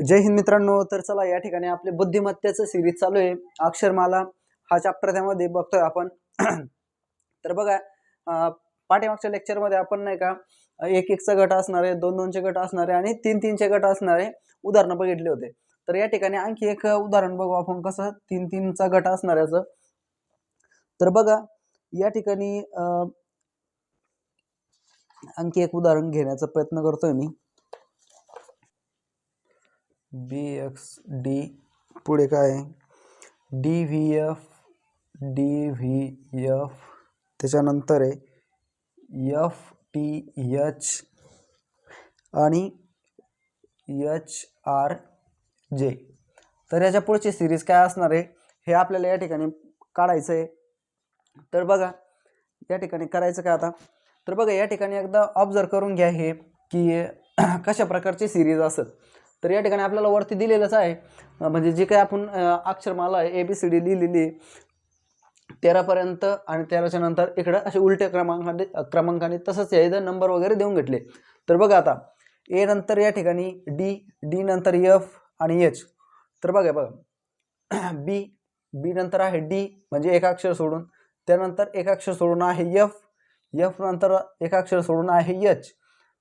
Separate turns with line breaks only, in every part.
जय हिंद मित्रांनो तर चला या ठिकाणी आपले बुद्धिमत्तेचं सिरीज चालू आहे. अक्षरमाला हा चॅप्टर त्यामध्ये बघतोय आपण. तर बघा पाठीमागच्या लेक्चरमध्ये आपण नाही का एक एकचा गट असणारे दोन दोनचे गट असणारे आणि तीन तीनचे गट असणारे उदाहरणं बघितले होते. तर या ठिकाणी आणखी एक उदाहरण बघू आपण कसं तीन तीनचा गट असणाऱ्याचं तर बघा या ठिकाणी आणखी एक उदाहरण घेण्याचा प्रयत्न करतोय मी. बी एक्स डी पुढे काय? आहे D V F D V F. त्याच्यानंतर आहे एफ टी एच आणि एच आर जे. तर याच्या पुढची सिरीज काय असणार आहे? हे आपल्याला या ठिकाणी काढायचं आहे. तर बघा या ठिकाणी करायचं काय आता? तर बघा या ठिकाणी एकदा ऑब्झर्व करून घ्या हे की कशा प्रकारची सिरीज असत तर या ठिकाणी आपल्याला वरती दिलेलंच आहे. म्हणजे जे काही आपण अक्षरमाला आहे ए बी सी डी लिहिलेली आहे, तेरापर्यंत आणि तेराच्या नंतर इकडं असे उलट्या क्रमांकाने क्रमांकाने तसंच या नंबर वगैरे देऊन घेतले. तर बघा आता ए नंतर या ठिकाणी डी डी नंतर एफ आणि एच तर बघा बघा. बी बी नंतर आहे डी म्हणजे एक अक्षर सोडून त्यानंतर एक अक्षर सोडून आहे एफ एफ नंतर एक अक्षर सोडून आहे एच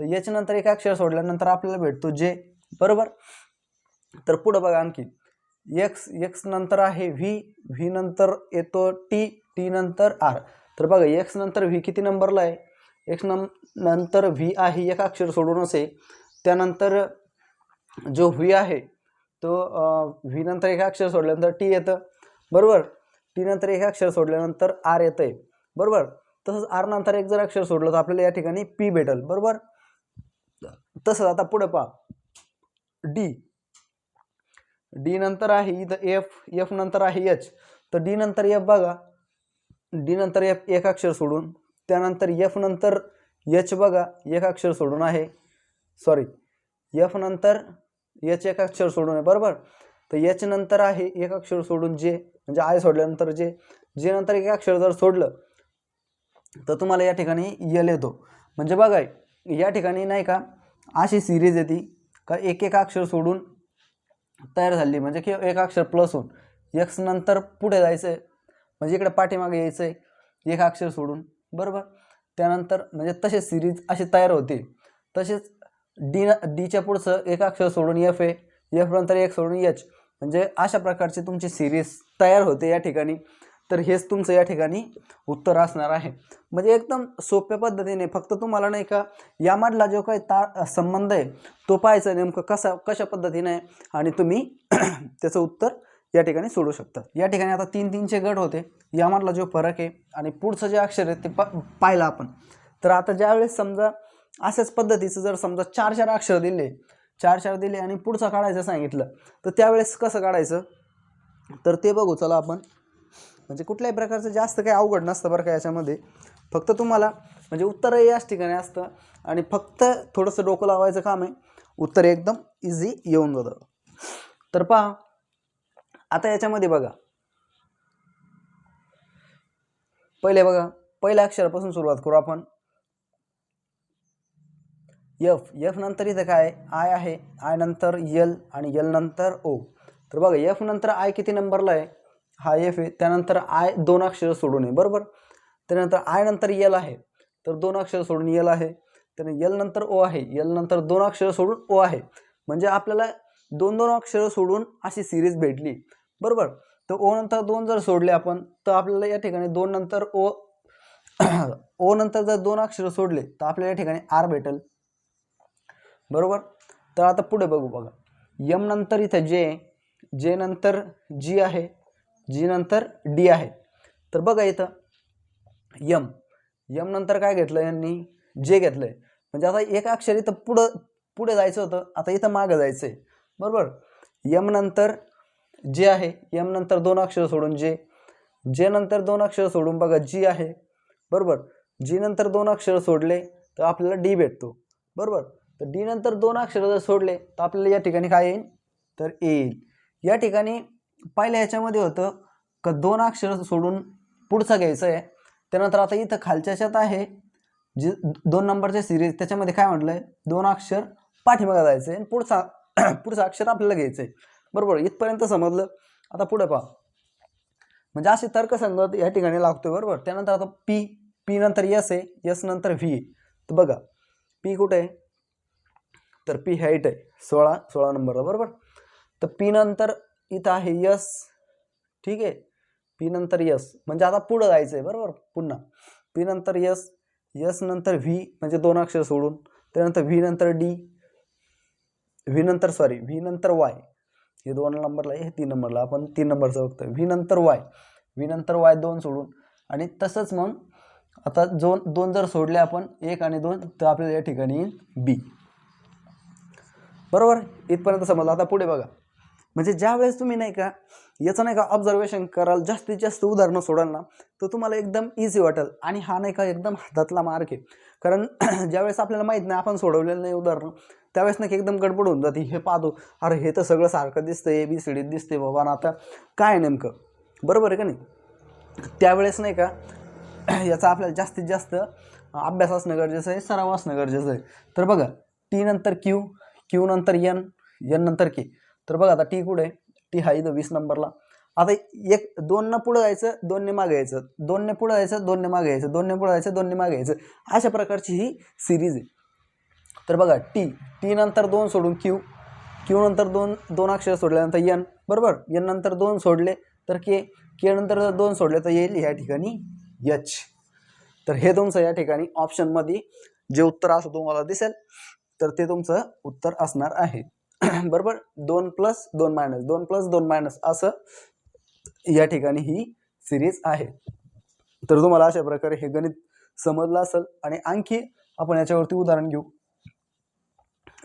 तर एच नंतर एक अक्षर सोडल्यानंतर आपल्याला भेटतो जे बरोबर? तर पुढं बघा आणखी. एक्स एक्स नंतर आहे व्ही व्ही नंतर येतो टी टी नंतर आर तर बघा एक्स नंतर व्ही किती नंबरला आहे? एक्स नं नंतर व्ही आहे एक अक्षर सोडून असे. त्यानंतर जो व्ही आहे तो व्ही नंतर एक अक्षर सोडल्यानंतर टी येतं. बरोबर? टी नंतर एक अक्षर सोडल्यानंतर आर येतं आहे बरोबर? तसंच आर नंतर एक जर अक्षर सोडलं तर आपल्याला या ठिकाणी पी भेटेल. बरोबर? तसंच आता पुढे पहा. डी. डी नंतर आहे इथं एफ एफ नंतर आहे एच तर डी नंतर एफ बघा. डी नंतर एफ एक अक्षर सोडून त्यानंतर एफ नंतर एच बघा एक अक्षर सोडून आहे. सॉरी एफ नंतर एच एक अक्षर सोडून आहे बरोबर? तर एच नंतर आहे एक अक्षर सोडून जे म्हणजे आय सोडल्यानंतर जे जे नंतर एक अक्षर जर सोडलं तर तुम्हाला या ठिकाणी यल येतो. म्हणजे बघा या ठिकाणी नाही का अशी सिरीज येते. का एक एक अक्षर सोडून तयार झाली. म्हणजे की एक अक्षर प्लस होऊन. एक्स नंतर पुढे जायचं आहे म्हणजे इकडे पाठीमागे यायचं आहे एक अक्षर सोडून. बरोबर? त्यानंतर म्हणजे तसेच सिरीज अशी तयार होते. तसेच डी डीच्या पुढचं एक अक्षर सोडून एफ ए एफ नंतर एक सोडून एच म्हणजे अशा प्रकारची तुमची सिरीज तयार होते या ठिकाणी. तर हेच तुमचं या ठिकाणी उत्तर असणार आहे. म्हणजे एकदम सोप्या पद्धतीने फक्त तुम्हाला नाही का यामधला जो काही ता संबंध आहे तो पाहायचा नेमकं कसा कशा पद्धतीने आहे आणि तुम्ही त्याचं उत्तर या ठिकाणी सोडू शकता. या ठिकाणी आता तीन तीनचे गट होते. यामधला जो फरक आहे आणि पुढचं जे अक्षर आहे ते पा पाहिलं आपण. तर आता ज्यावेळेस समजा अशाच पद्धतीचं जर समजा चार चार अक्षर दिले चार चार दिले आणि पुढचं काढायचं सांगितलं तर त्यावेळेस कसं काढायचं? तर ते बघू चला आपण. म्हणजे कुठल्याही प्रकारचं जास्त काही अवघड नसतं बरं का याच्यामध्ये. फक्त तुम्हाला म्हणजे उत्तरही याच ठिकाणी असतं आणि फक्त थोडंसं डोकं लावायचं काम आहे. उत्तर एकदम इझी येऊन जातं. तर पहा आता याच्यामध्ये बघा. पहिले बघा पहिल्या अक्षरापासून सुरुवात करू आपण. यफ यफ नंतर इथं काय आय आहे आय नंतर यल आणि यल नंतर ओ तर बघा यफ नंतर आय किती नंबरला आहे? हा एफ आहे. त्यानंतर आय दोन अक्षरं सोडून आहे. बरोबर? त्यानंतर आय नंतर यल आहे. तर दोन अक्षरं सोडून यल आहे. त्याने यल नंतर ओ आहे. यल नंतर दोन अक्षरं सोडून ओ आहे. म्हणजे आपल्याला दोन दोन अक्षरं सोडून अशी सिरीज भेटली. बरोबर? तर ओ नंतर दोन जर सोडले आपण तर आपल्याला या ठिकाणी दोन नंतर ओ ओ नंतर जर दोन अक्षरं सोडले तर आपल्याला या ठिकाणी आर भेटेल. बरोबर? तर आता पुढे बघू बघा. यम नंतर इथं जे जे नंतर जी आहे. जी नंतर डी आहे. तर बघा इथं यम. यम नंतर काय घेतलं यांनी? जे घेतलं आहे म्हणजे आता एक अक्षर इथं पुढं पुढे जायचं होतं आता इथं मागं जायचं आहे बरोबर? यम नंतर जे आहे यम नंतर दोन अक्षर सोडून जे. जे नंतर दोन अक्षर सोडून बघा जी आहे. बरोबर? जी नंतर दोन अक्षर सोडले तर आपल्याला डी भेटतो. बरोबर? तर डी नंतर दोन अक्षर जर सोडले तर आपल्याला या ठिकाणी काय येईल? तर ए येईल. या ठिकाणी पहिल्या याच्यामध्ये होतं का दोन अक्षर सोडून पुढचं घ्यायचं आहे. त्यानंतर आता इथं खालच्या ह्याच्यात आहे जी दोन नंबरच्या सिरीज त्याच्यामध्ये काय म्हटलं आहे दोन अक्षर पाठीमागं जायचं आहे आणि पुढचा पुढचं अक्षर आपल्याला घ्यायचं आहे बरोबर? इथपर्यंत समजलं? आता पुढे पहा. म्हणजे असे तर्कसंगत या ठिकाणी लागतोय बरोबर? त्यानंतर आता पी पी नंतर यस आहे यस नंतर व्ही तर बघा पी कुठे आहे? तर पी हाईट आहे सोळा सोळा नंबरला बरोबर? तर पी नंतर इथं आहे यस. ठीक आहे? पी नंतर यस. म्हणजे आता पुढं जायचं आहे बरोबर? पुन्हा. पी नंतर यस यस नंतर व्ही म्हणजे दोन अक्षर सोडून. त्यानंतर व्ही नंतर डी व्ही नंतर सॉरी व्ही नंतर वाय. हे दोन नंबरला हे तीन नंबरला. आपण तीन नंबरचं बघतोय. व्ही नंतर वाय. व्ही नंतर वाय दोन सोडून. आणि तसंच मग आता दोन दोन जर सोडले आपण एक आणि दोन तर आपल्याला या ठिकाणी येईल बी. बरोबर? इथपर्यंत समजलं. आता पुढे बघा. म्हणजे ज्या वेळेस तुम्ही नाही का याचं नाही का ऑब्झर्वेशन कराल जास्तीत जास्त उदाहरणं सोडाल ना तर तुम्हाला एकदम इझी वाटेल. आणि हा नाही का एकदम हातातला मार्क आहे. कारण ज्यावेळेस आपल्याला माहीत नाही आपण सोडवलेलं नाही उदाहरणं त्यावेळेस नाही एकदम गडबड होऊन जाते. हे पाहतो अरे हे तर सगळं सारखं दिसतं ए बी सी डीत दिसते बाबा. ना आता काय नेमकं? बरोबर आहे का नाही? त्यावेळेस नाही का याचा आपल्याला जास्तीत जास्त अभ्यास असणं गरजेचं आहे सराव असणं गरजेचं आहे. तर बघा टी नंतर क्यू क्यू नंतर यन यन नंतर के तर बघा आता टी कुठे? टी हा इथं वीस नंबरला. आता एक दोननं पुढं जायचं दोनने मागे यायचं. दोनने पुढं जायचं दोनने मागे यायचं. दोनने पुढं जायचं दोनने मागे यायचं. अशा प्रकारची ही सिरीज आहे. तर बघा टी टी नंतर दोन सोडून क्यू क्यू नंतर दोन दोन अक्षर सोडल्यानंतर यन बरोबर? यन नंतर दोन सोडले तर के के नंतर दोन सोडले तर येईल या ठिकाणी यच तर हे तुमचं या ठिकाणी ऑप्शनमध्ये जे उत्तर असं तुम्हाला दिसेल तर ते तुमचं उत्तर असणार आहे. बरोबर? दोन प्लस दोन मायनस दोन प्लस दोन मायनस असं या ठिकाणी ही सिरीज आहे. तर तुम्हाला अशा प्रकारे हे गणित समजलं असेल. आणि आणखी आपण याच्यावरती उदाहरण घेऊ.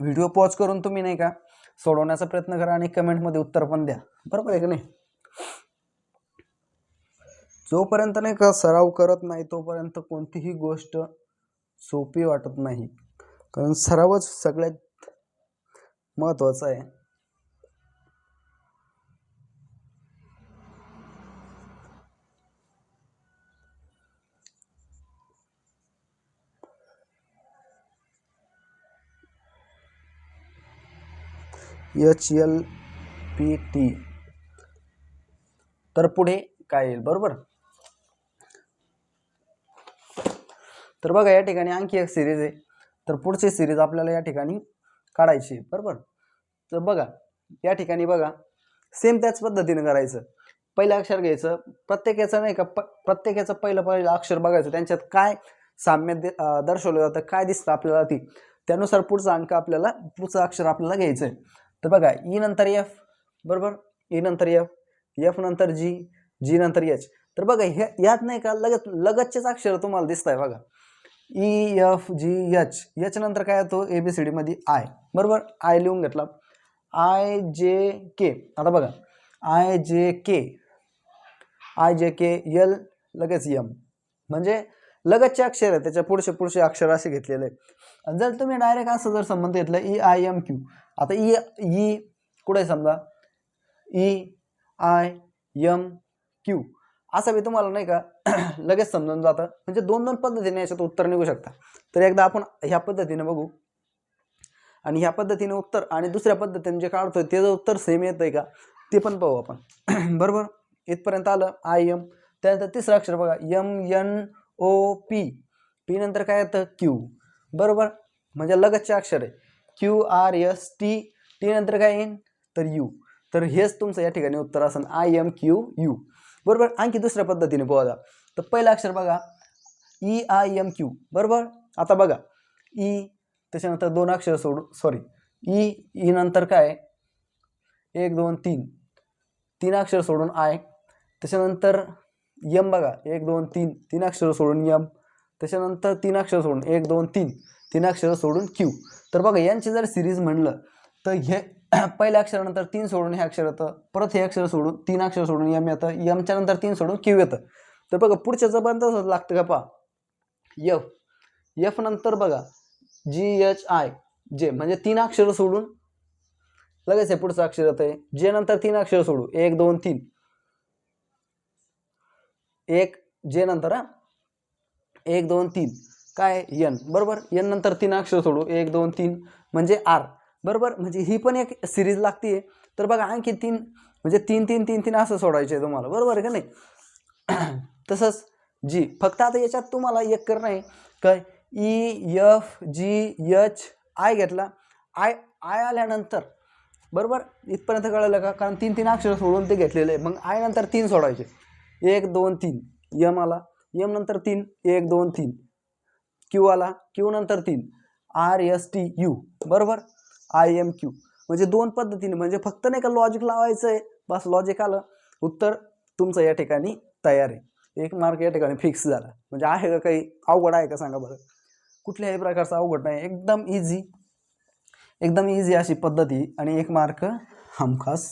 व्हिडिओ पॉज करून तुम्ही नाही का सोडवण्याचा प्रयत्न करा आणि कमेंटमध्ये उत्तर पण द्या. बरोबर आहे का नाही? जोपर्यंत नाही का सराव करत नाही तोपर्यंत कोणतीही गोष्ट सोपी वाटत नाही. कारण सरावच सगळ्यात महत्त्वाचं आहे. एच एल पी टी तर पुढे काय येईल? बरोबर? तर बघा या ठिकाणी आणखी एक सिरीज आहे. तर पुढची सिरीज आपल्याला या ठिकाणी काढायची बरोबर? तर बघा या ठिकाणी बघा सेम त्याच पद्धतीनं करायचं. पहिलं अक्षर घ्यायचं. प्रत्येकाचं नाही का प प्रत्येकाचं पहिलं पहिलं अक्षर बघायचं. त्यांच्यात काय साम्य दर्शवलं जातं काय दिसतं आपल्याला ती. त्यानुसार पुढचा अंक आपल्याला पुढचं अक्षर आपल्याला घ्यायचं आहे. तर बघा ई नंतर एफ बरोबर? ई नंतर एफ एफ नंतर जी जी नंतर एच तर बघा हे यात नाही का लगत लगतचेच अक्षर तुम्हाला दिसत आहे बघा. E F G H H नंतर काय येतो? ए बी सी डीमध्ये आय बरोबर? आय लिहून घेतला. आय जे के आता बघा. आय जे के आय जे के यल लगेच यम म्हणजे लगतचे अक्षर आहे त्याच्या पुढचे पुढचे अक्षर असे घेतलेले आहे आणि जर तुम्ही डायरेक्ट असं जर संबंध घेतलं ई आय एम क्यू आता ई ई कुठे आहे समजा? ई आय एम क्यू असं मी तुम्हाला नाही का लगेच समजून जातं. म्हणजे दोन दोन पद्धतीने याच्यात उत्तर निघू शकता. तर एकदा आपण ह्या पद्धतीने बघू. आणि ह्या पद्धतीने उत्तर आणि दुसऱ्या पद्धतीने जे काढतोय ते जर उत्तर सेम येत आहे का ते पण पाहू आपण. बरोबर? इथपर्यंत आलं आय एम त्यानंतर तिसरं अक्षर बघा M N O P P नंतर काय येतं? क्यू बरोबर? म्हणजे लगतचे अक्षर आहे. Q R S T T नंतर काय येईन? तर यू तर हेच तुमचं या ठिकाणी उत्तर असेल. आय एम क्यू यू बरोबर? आणखी दुसऱ्या पद्धतीने पोहा तर पहिलं अक्षर बघा. ई आय एम क्यू बरोबर? आता बघा. ई त्याच्यानंतर दोन अक्षर सोडू. सॉरी ई ई नंतर काय? एक दोन तीन. तीन अक्षर सोडून आय त्याच्यानंतर यम बघा. एक दोन तीन. तीन अक्षर सोडून यम त्याच्यानंतर तीन अक्षर सोडून एक दोन तीन. तीन अक्षर सोडून क्यू तर बघा यांची जर सिरीज म्हणलं तर हे पहिल्या अक्षरानंतर तीन सोडून हे अक्षर येतं. परत हे अक्षर सोडून तीन अक्षर सोडून यम येतं. यमच्या नंतर तीन सोडून क्यू येतं. तर बघा पुढच्या जबान तसंच लागतं का पहा? यफ यफ नंतर बघा जी एच आय जे म्हणजे तीन अक्षर सोडून लगेच हे पुढचं अक्षर येतं आहे जे नंतर तीन अक्षर सोडू एक दोन तीन. एक जे नंतर हा. एक दोन तीन. काय? यन बरोबर? यन नंतर तीन अक्षर सोडू एक दोन तीन. म्हणजे आर बरोबर? म्हणजे ही पण एक सिरीज लागते तर बघा आणखी तीन म्हणजे तीन तीन तीन तीन असं सोडायचे आहे तुम्हाला. बरोबर आहे का नाही? तसंच जी फक्त आता याच्यात तुम्हाला एक करणं आहे काय? E F G H I घेतला. आय आय आल्यानंतर बरोबर? इथपर्यंत कळलं का? कारण तीन तीन अक्षर सोडून ते घेतलेले आहे. मग आय नंतर तीन सोडायचे. एक दोन तीन. यम आला. यम नंतर तीन. एक दोन तीन. क्यू आला. क्यू नंतर तीन. आर एस टी यू बरोबर? I M Q. म्हणजे दोन पद्धतीने म्हणजे फक्त नाही का लॉजिक लावायचं आहे बस लॉजिक आलं. उत्तर तुमचं या ठिकाणी तयार आहे. एक मार्क या ठिकाणी फिक्स झाला. म्हणजे आहे का काही अवघड आहे का सांगा बरं? कुठल्याही प्रकारचं अवघड नाही. एकदम इझी एकदम इझी अशी पद्धती आणि एक मार्क हमखास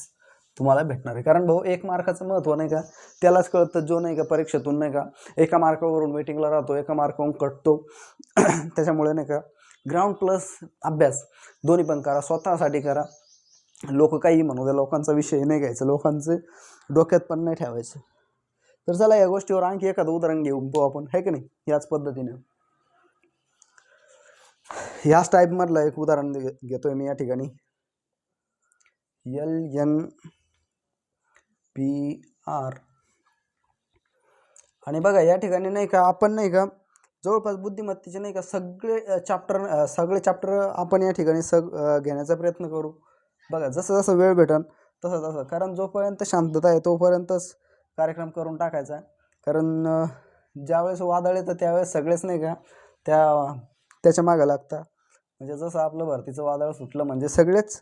तुम्हाला भेटणार आहे. कारण भाऊ एक मार्काचं महत्त्व नाही का? त्यालाच कळतं जो नाही का परीक्षेतून नाही का एका मार्कावरून वेटिंगला राहतो एका मार्कावरून कटतो. त्याच्यामुळे नाही का ग्राउंड प्लस अभ्यास. दोन्ही पण करा स्वतःसाठी करा. लोक काही म्हणू द्या लोकांचा विषय नाही घ्यायचा लोकांचे डोक्यात पण नाही ठेवायचं. तर चला या गोष्टीवर आणखी एखादं उदाहरण घेऊन पाहू आपण आहे की नाही? याच पद्धतीने. ह्याच टाईपमधलं एक उदाहरण घेतोय मी या ठिकाणी. L N P R. आणि बघा या ठिकाणी नाही का आपण नाही का जवळपास बुद्धिमत्तेचे नाही का सगळे चॅप्टर सगळे चॅप्टर आपण या ठिकाणी सग घेण्याचा प्रयत्न करू. बघा जसं जसं वेळ भेटन तसं तसं. कारण जोपर्यंत शांतता आहे तोपर्यंतच कार्यक्रम करून टाकायचा. कारण ज्यावेळेस वादळ येतं त्यावेळेस सगळेच नाही का त्या त्याच्या मागं लागतात म्हणजे जसं आपलं भरतीचं वादळ सुटलं म्हणजे सगळेच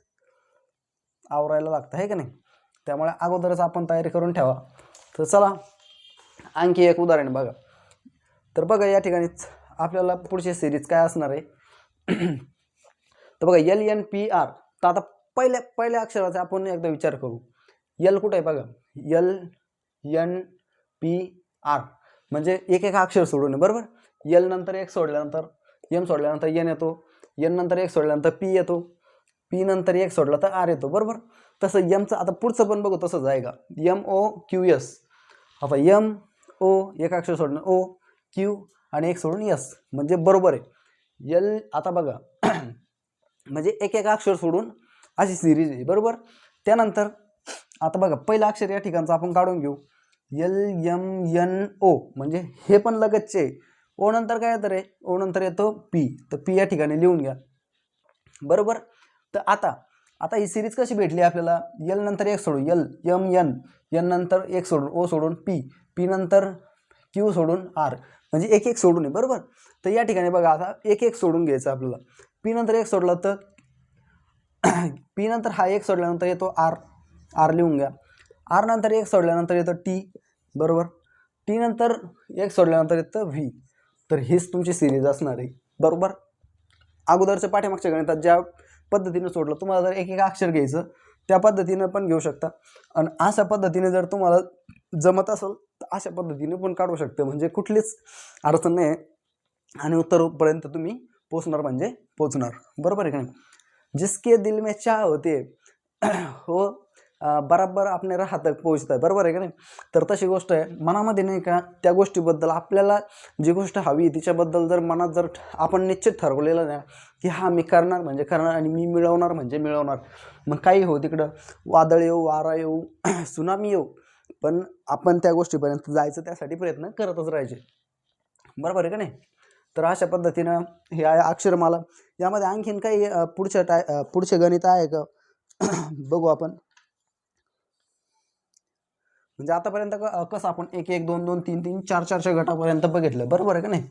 आवरायला लागतं आहे का नाही? त्यामुळे अगोदरच आपण तयारी करून ठेवा. तर चला आणखी एक उदाहरण बघा. तर बघा या ठिकाणीच आपल्याला पुढची सिरीज काय असणार आहे? तर बघा एल एन पी आर तर आता पहिल्या पहिल्या अक्षराचा आपण एकदा विचार करू. यल कुठं आहे बघा? यल एन पी आर म्हणजे एक एक अक्षर सोडून बरोबर? यल नंतर एक सोडल्यानंतर एम सोडल्यानंतर एन येतो. एन नंतर एक सोडल्यानंतर पी येतो. पी नंतर एक सोडला तर आर येतो बरोबर? तसं यमचं आता पुढचं पण बघू तसंच आहे का? यम ओ क्यू एस आता यम ओ एक अक्षर सोडणं. ओ क्यू आणि एक सोडून यस म्हणजे बरोबर आहे. यल आता बघा म्हणजे एक एक अक्षर सोडून अशी सिरीज आहे बरोबर? त्यानंतर आता बघा पहिलं अक्षर या ठिकाणचं आपण काढून घेऊ. यल यम यन ओ म्हणजे हे पण लगतचे आहे. ओ नंतर काय येतं रे? ओ नंतर येतो पी. तर पी या ठिकाणी लिहून घ्या. बरोबर? तर आता आता ही सिरीज कशी भेटली आपल्याला? यल नंतर एक सोडून यल यम यन यन नंतर एक सोडून ओ सोडून पी. पी नंतर क्यू सोडून आर. म्हणजे एक एक सोडून आहे बरोबर? तर या ठिकाणी बघा आता एक एक सोडून घ्यायचं आपल्याला. पी नंतर एक सोडला तर पी नंतर हा एक सोडल्यानंतर येतो आर. आर लिहून घ्या. आर नंतर एक सोडल्यानंतर येतं टी बरोबर? टी नंतर एक सोडल्यानंतर येतं व्ही. तर हीच तुमची सिरीज असणार आहे बरोबर? अगोदरच्या पाठीमागच्या गणितात ज्या पद्धतीनं सोडलं तुम्हाला जर एक एक अक्षर घ्यायचं त्या पद्धतीनं पण घेऊ शकता. आणि अशा पद्धतीने जर तुम्हाला जमत असेल तर अशा पद्धतीने पण काढू शकते. म्हणजे कुठलीच अडचण नाही. आणि उत्तरपर्यंत तुम्ही पोचणार म्हणजे पोचणार बरोबर आहे का नाही? जिसके दिल में चाह होते हो बराबर आपल्या राहत तक पोहोचत आहे. बरोबर आहे का नाही? तर तशी गोष्ट आहे. मनामध्ये नाही का त्या गोष्टीबद्दल आपल्याला जी गोष्ट हवी तिच्याबद्दल जर मनात जर आपण निश्चित ठरवलेलं नाही की हा मी करणार म्हणजे करणार आणि मी मिळवणार म्हणजे मिळवणार. मग काही हो तिकडं. वादळ येऊ वारा येऊ सुनामी येऊ पण आपण त्या गोष्टीपर्यंत जायचं त्यासाठी प्रयत्न करतच राहायचे. बरोबर आहे का नाही? तर अशा पद्धतीनं हे आहे अक्षरमाला. यामध्ये आणखीन काही पुढच्या टाय पुढचे गणित आहे का? बघू आपण. म्हणजे आतापर्यंत क- कसं आपण एक एक दोन दोन तीन तीन चार चारच्या गटापर्यंत बघितलं. बरोबर आहे का नाही?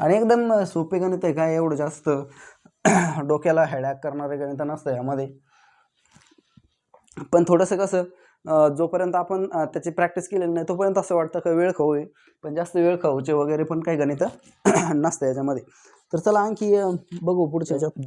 आणि एकदम सोपे गणित आहे काय? एवढं जास्त डोक्याला हॅडॅक करणारे गणित नसतं यामध्ये. पण थोडंसं कसं जोपर्यंत आपण त्याची प्रॅक्टिस केलेली नाही तोपर्यंत असं वाटतं का वेळ खाऊ आहे पण जास्त वेळ खाऊचे वगैरे पण काही गणितं नसतं याच्यामध्ये. तर चला आणखी बघू पुढच्या याच्यात.